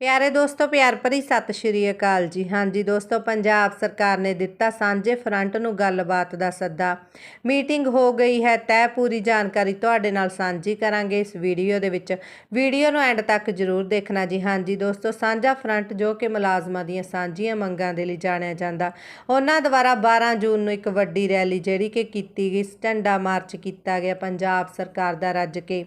ਪਿਆਰੇ ਦੋਸਤੋ, ਪਿਆਰ ਭਰੀ ਸਤਿ ਸ਼੍ਰੀ ਅਕਾਲ ਜੀ। ਹਾਂਜੀ ਦੋਸਤੋ, ਪੰਜਾਬ ਸਰਕਾਰ ਨੇ ਦਿੱਤਾ ਸਾਂਝੇ ਫਰੰਟ ਨੂੰ ਗੱਲਬਾਤ ਦਾ ਸੱਦਾ। ਮੀਟਿੰਗ ਹੋ ਗਈ ਹੈ ਤੈ ਪੂਰੀ ਜਾਣਕਾਰੀ ਤੁਹਾਡੇ ਨਾਲ ਸਾਂਝੀ ਕਰਾਂਗੇ ਇਸ ਵੀਡੀਓ ਦੇ ਵਿੱਚ। ਵੀਡੀਓ ਨੂੰ ਐਂਡ ਤੱਕ ਜ਼ਰੂਰ ਦੇਖਣਾ ਜੀ। ਹਾਂਜੀ ਦੋਸਤੋ, ਸਾਂਝਾ ਫਰੰਟ ਜੋ ਕਿ ਮੁਲਾਜ਼ਮਾਂ ਦੀਆਂ ਸਾਂਝੀਆਂ ਮੰਗਾਂ ਦੇ ਲਈ ਜਾਣਿਆ ਜਾਂਦਾ। ਉਹਨਾਂ ਦੁਆਰਾ 12 ਜੂਨ ਨੂੰ ਇੱਕ ਵੱਡੀ ਰੈਲੀ ਜਿਹੜੀ ਕਿ ਕੀਤੀ ਗਈ, ਝੰਡਾ ਮਾਰਚ ਕੀਤਾ ਗਿਆ ਪੰਜਾਬ ਸਰਕਾਰ ਦਾ ਰੱਜ ਕੇ,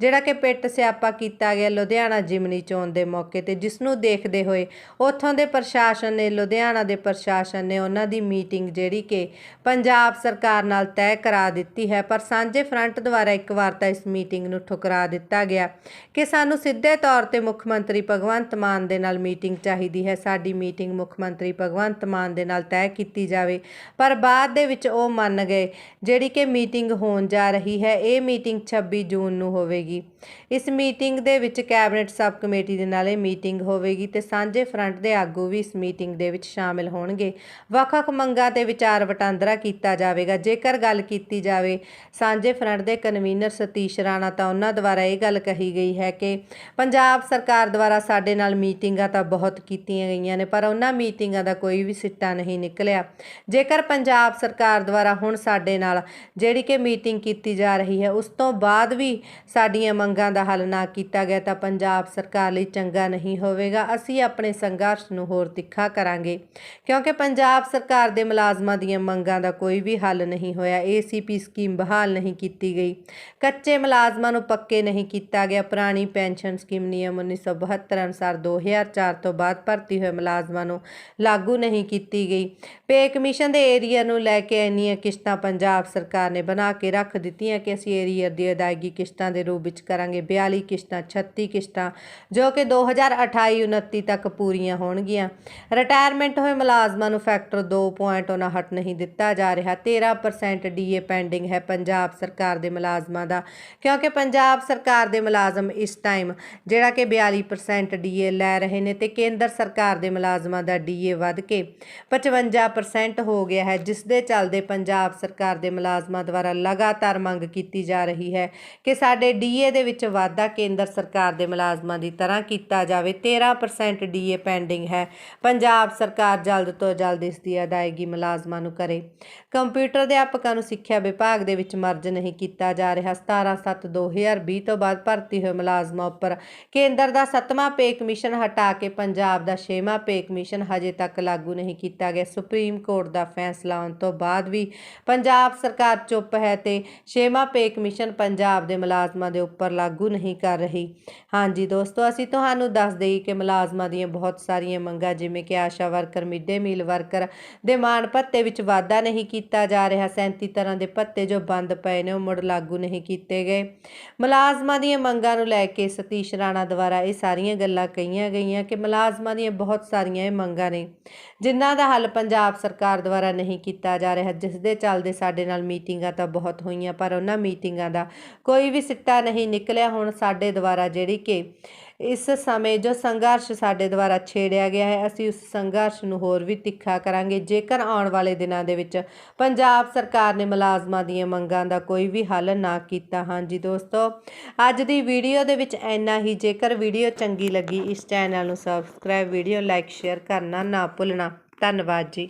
ਜਿਹੜਾ ਕਿ ਪਿੱਟ ਸਿਆਪਾ ਕੀਤਾ ਗਿਆ ਲੁਧਿਆਣਾ ਜਿਮਨੀ ਚੋਣ ਦੇ ਮੌਕੇ ਤੇ ਜਿਸ ਨੂੰ ਦੇਖਦੇ ਹੋਏ ਉੱਥੋਂ ਦੇ ਪ੍ਰਸ਼ਾਸਨ ਨੇ, ਲੁਧਿਆਣਾ ਦੇ ਪ੍ਰਸ਼ਾਸਨ ਨੇ ਉਹਨਾਂ ਦੀ ਮੀਟਿੰਗ ਜਿਹੜੀ ਕਿ ਪੰਜਾਬ ਸਰਕਾਰ ਨਾਲ ਤੈਅ ਕਰਾ ਦਿੱਤੀ ਹੈ, ਪਰ ਸਾਂਝੇ ਫਰੰਟ ਦੁਆਰਾ ਇੱਕ ਵਾਰ ਤਾਂ ਇਸ ਮੀਟਿੰਗ ਨੂੰ ਠੁਕਰਾ ਦਿੱਤਾ ਗਿਆ ਕਿ ਸਾਨੂੰ ਸਿੱਧੇ ਤੌਰ ਤੇ ਮੁੱਖ ਮੰਤਰੀ ਭਗਵੰਤ ਮਾਨ ਦੇ ਨਾਲ ਮੀਟਿੰਗ ਚਾਹੀਦੀ ਹੈ। ਸਾਡੀ ਮੀਟਿੰਗ ਮੁੱਖ ਮੰਤਰੀ ਭਗਵੰਤ ਮਾਨ ਦੇ ਨਾਲ ਤੈਅ ਕੀਤੀ ਜਾਵੇ, ਪਰ ਬਾਅਦ ਦੇ ਵਿੱਚ ਉਹ ਮੰਨ ਗਏ ਜਿਹੜੀ ਕਿ ਮੀਟਿੰਗ ਹੋਣ ਜਾ ਰਹੀ ਹੈ, ਇਹ ਮੀਟਿੰਗ 26 ਜੂਨ ਨੂੰ ਹੋਵੇਗੀ। ਇਸ ਮੀਟਿੰਗ ਦੇ ਵਿੱਚ ਕੈਬਨਿਟ ਸਬ ਕਮੇਟੀ ਦੇ ਨਾਲ ਇਹ ਮੀਟਿੰਗ ਹੋਵੇਗੀ ਤੇ ਸਾਂਝੇ ਫਰੰਟ ਦੇ ਆਗੂ ਵੀ ਇਸ ਮੀਟਿੰਗ ਦੇ ਵਿੱਚ ਸ਼ਾਮਿਲ ਹੋਣਗੇ। ਵੱਖ-ਵੱਖ ਮੰਗਾਂ ਤੇ ਵਿਚਾਰ ਵਟਾਂਦਰਾ ਕੀਤਾ ਜਾਵੇਗਾ। ਜੇਕਰ ਗੱਲ ਕੀਤੀ ਜਾਵੇ ਸਾਂਝੇ ਫਰੰਟ ਦੇ ਕਨਵੀਨਰ ਸਤੀਸ਼ ਰਾਣਾ ਤਾਂ ਉਹਨਾਂ ਦੁਆਰਾ ਇਹ ਗੱਲ ਕਹੀ ਗਈ ਹੈ ਕਿ ਪੰਜਾਬ ਸਰਕਾਰ ਦੁਆਰਾ ਸਾਡੇ ਨਾਲ ਮੀਟਿੰਗਾਂ ਤਾਂ ਬਹੁਤ ਕੀਤੀਆਂ ਗਈਆਂ ਨੇ, ਪਰ ਉਹਨਾਂ ਮੀਟਿੰਗਾਂ ਦਾ ਕੋਈ ਵੀ ਸਿੱਟਾ ਨਹੀਂ ਨਿਕਲਿਆ। ਜੇਕਰ ਪੰਜਾਬ ਸਰਕਾਰ ਦੁਆਰਾ ਹੁਣ ਸਾਡੇ ਨਾਲ ਜਿਹੜੀ ਕਿ ਮੀਟਿੰਗ ਕੀਤੀ ਜਾ ਰਹੀ ਹੈ, ਉਸ ਤੋਂ ਬਾਅਦ ਵੀ ਸਾਡੀਆਂ ਮੰਗਾਂ ਦਾ ਹੱਲ ਨਾ ਕੀਤਾ ਗਿਆ ਤਾਂ ਪੰਜਾਬ ਸਰਕਾਰ ਲਈ ਚੰਗਾ ਨਹੀਂ ਹੋਵੇਗਾ, ਅਸੀਂ ਆਪਣੇ ਸੰਘਰਸ਼ ਨੂੰ ਹੋਰ ਤਿੱਖਾ ਕਰਾਂਗੇ। ਕਿਉਂਕਿ ਪੰਜਾਬ ਸਰਕਾਰ ਦੇ ਮੁਲਾਜ਼ਮਾਂ ਦੀਆਂ ਮੰਗਾਂ ਦਾ ਕੋਈ ਵੀ ਹੱਲ ਨਹੀਂ ਹੋਇਆ ਏਸੀਪੀ ਸਕੀਮ ਬਹਾਲ ਨਹੀਂ ਕੀਤੀ ਗਈ। ਕੱਚੇ ਮੁਲਾਜ਼ਮਾਂ ਨੂੰ ਪੱਕੇ ਨਹੀਂ ਕੀਤਾ ਗਿਆ, ਪੁਰਾਣੀ ਪੈਨਸ਼ਨ ਸਕੀਮ ਨਿਯਮ 1972 ਅਨੁਸਾਰ 2004 ਤੋਂ ਬਾਅਦ ਭਰਤੀ ਹੋਏ ਮੁਲਾਜ਼ਮਾਂ ਨੂੰ ਲਾਗੂ ਨਹੀਂ ਕੀਤੀ ਗਈ। ਪੇ ਕਮਿਸ਼ਨ ਦੇ ਏਰੀਆ ਨੂੰ ਲੈ ਕੇ ਇੰਨੀਆਂ ਕਿਸ਼ਤਾਂ ਪੰਜਾਬ ਸਰਕਾਰ ਨੇ ਬਣਾ ਕੇ ਰੱਖ ਦਿੱਤੀਆਂ ਕਿ ਅਸੀਂ ਏਰੀਆ ਦੀ ਅਦਾਇਗੀ ਕਿਸ਼ਤਾਂ ਦੇ ਰੂਪ ਵਿੱਚ ਕਰਾਂਗੇ। 42 ਕਿਸ਼ਤਾਂ 36 ਕਿਸ਼ਤਾਂ, ਜੋ ਕਿ 2028-29 ਤੱਕ ਪੂਰੀਆਂ ਹੋਣਗੀਆਂ। ਰਿਟਾਇਰਮੈਂਟ ਹੋਏ ਮੁਲਾਜ਼ਮਾਂ ਨੂੰ ਫੈਕਟਰ 2.59 ਨਹੀਂ ਦਿੱਤਾ ਜਾ ਰਿਹਾ। 13% ਡੀਏ ਪੈਂਡਿੰਗ ਹੈ ਪੰਜਾਬ ਸਰਕਾਰ ਦੇ ਮੁਲਾਜ਼ਮਾਂ ਦਾ। ਕਿਉਂਕਿ ਪੰਜਾਬ ਸਰਕਾਰ ਦੇ ਮੁਲਾਜ਼ਮ ਇਸ ਟਾਈਮ ਜਿਹੜਾ ਕਿ 42% ਡੀਏ ਲੈ ਰਹੇ ਨੇ ਤੇ ਕੇਂਦਰ ਸਰਕਾਰ ਦੇ ਮੁਲਾਜ਼ਮਾਂ ਦਾ ਡੀਏ ਵੱਧ ਕੇ 55% ਹੋ ਗਿਆ ਹੈ ਜਿਸ ਦੇ ਚੱਲਦੇ ਪੰਜਾਬ ਸਰਕਾਰ ਦੇ ਮੁਲਾਜ਼ਮਾਂ ਦੁਆਰਾ ਲਗਾਤਾਰ ਮੰਗ ਕੀਤੀ ਜਾ ਰਹੀ ਹੈ ਕਿ ਸਾਡੇ ਡੀਏ ਦੇ ਵਿੱਚ ਵਾਧਾ ਕੇਂਦਰ ਸਰਕਾਰ ਦੇ ਮੁਲਾਜ਼ਮਾਂ ਦੀ ਤਰ੍ਹਾਂ ਕੀਤਾ ਜਾਵੇ। 13% ਡੀਏ ਪੈਂਡਿੰਗ ਹੈ। ਪੰਜਾਬ ਸਰਕਾਰ ਜਲਦ ਤੋਂ ਜਲਦ ਇਸ ਦੀ ਅਦਾਇਗੀ ਮੁਲਾਜ਼ਮਾਂ ਨੂੰ ਕਰੇ। ਕੰਪਿਊਟਰ ਅਧਿਆਪਕਾਂ ਨੂੰ ਸਿੱਖਿਆ ਵਿਭਾਗ ਦੇ ਵਿੱਚ ਮਰਜ ਨਹੀਂ ਕੀਤਾ ਜਾ ਰਿਹਾ। 17/7/2020 ਤੋਂ ਬਾਅਦ ਭਰਤੀ ਹੋਏ ਮੁਲਾਜ਼ਮਾਂ ਉੱਪਰ ਕੇਂਦਰ ਦਾ ਸੱਤਵਾਂ ਪੇ ਕਮਿਸ਼ਨ ਹਟਾ ਕੇ ਪੰਜਾਬ ਦਾ ਛੇਵਾਂ ਪੇ ਕਮਿਸ਼ਨ ਹਜੇ ਤੱਕ ਲਾਗੂ ਨਹੀਂ ਕੀਤਾ ਗਿਆ। ਸੁਪਰੀਮ ਕੋਰਟ ਦਾ ਫੈਸਲਾ ਆਉਣ ਤੋਂ ਬਾਅਦ ਵੀ ਪੰਜਾਬ ਸਰਕਾਰ ਚੁੱਪ ਹੈ ਤੇ ਛੇਵਾਂ ਪੇ ਕਮਿਸ਼ਨ ਪੰਜਾਬ ਦੇ ਮੁਲਾਜ਼ਮਾਂ ਦੇ ਉੱਪਰ ਲਾਗੂ ਨਹੀਂ ਕਰ ਰਹੀ। ਹਾਂਜੀ ਦੋਸਤੋ, ਅਸੀਂ ਤੁਹਾਨੂੰ ਦੱਸ ਦੇਈ ਕਿ ਮੁਲਾਜ਼ਮਾਂ ਦੀਆਂ ਬਹੁਤ ਸਾਰੀਆਂ ਮੰਗਾਂ, ਜਿਵੇਂ ਕਿ Asha worker, mid day meal worker ਦੇ ਮਾਣ ਭੱਤੇ ਵਿੱਚ ਵਾਧਾ ਨਹੀਂ ਕੀਤਾ ਜਾ ਰਿਹਾ। 37 ਤਰ੍ਹਾਂ ਦੇ ਭੱਤੇ ਜੋ ਬੰਦ ਪਏ ਨੇ, ਉਹ ਮੁੜ ਲਾਗੂ ਨਹੀਂ ਕੀਤੇ ਗਏ। ਮੁਲਾਜ਼ਮਾਂ ਦੀਆਂ ਮੰਗਾਂ ਨੂੰ ਲੈ ਕੇ ਸਤੀਸ਼ ਰਾਣਾ ਦੁਆਰਾ ਇਹ ਸਾਰੀਆਂ ਗੱਲਾਂ ਕਹੀਆਂ ਗਈਆਂ ਕਿ ਮੁਲਾਜ਼ਮਾਂ ਦੀਆਂ ਬਹੁਤ ਸਾਰੀਆਂ ਇਹ ਮੰਗਾਂ ਨੇ, ਜਿਨ੍ਹਾਂ ਦਾ ਹੱਲ ਪੰਜਾਬ ਸਰਕਾਰ ਦੁਆਰਾ ਨਹੀਂ ਕੀਤਾ ਜਾ ਰਿਹਾ। ਜਿਸ ਦੇ ਚੱਲਦੇ ਸਾਡੇ ਨਾਲ ਮੀਟਿੰਗਾਂ ਤਾਂ ਬਹੁਤ ਹੋਈਆਂ, ਪਰ ਉਹਨਾਂ ਮੀਟਿੰਗਾਂ ਦਾ ਕੋਈ ਵੀ ਸਿੱਟਾ ਨਹੀਂ ਨਿਕਲਿਆ। ਹੁਣ ਸਾਡੇ ਦੁਆਰਾ ਜਿਹੜੀ ਕਿ ਇਸ ਸਮੇਂ ਜੋ ਸੰਘਰਸ਼ ਸਾਡੇ ਦੁਆਰਾ ਛੇੜਿਆ ਗਿਆ ਹੈ, ਅਸੀਂ ਉਸ ਸੰਘਰਸ਼ ਨੂੰ ਹੋਰ ਵੀ ਤਿੱਖਾ ਕਰਾਂਗੇ। ਜੇਕਰ ਆਉਣ ਵਾਲੇ ਦਿਨਾਂ ਦੇ ਵਿੱਚ ਪੰਜਾਬ ਸਰਕਾਰ ਨੇ ਮੁਲਾਜ਼ਮਾਂ ਦੀਆਂ ਮੰਗਾਂ ਦਾ ਕੋਈ ਵੀ ਹੱਲ ਨਾ ਕੀਤਾ, ਹਾਂਜੀ ਦੋਸਤੋ, ਅੱਜ ਦੀ ਵੀਡੀਓ ਦੇ ਵਿੱਚ ਇੰਨਾ ਹੀ। ਜੇਕਰ ਵੀਡੀਓ ਚੰਗੀ ਲੱਗੀ, ਇਸ ਚੈਨਲ ਨੂੰ ਸਬਸਕ੍ਰਾਈਬ ਵੀਡੀਓ ਲਾਈਕ ਸ਼ੇਅਰ ਕਰਨਾ ਨਾ ਭੁੱਲਣਾ। ਧੰਨਵਾਦ ਜੀ।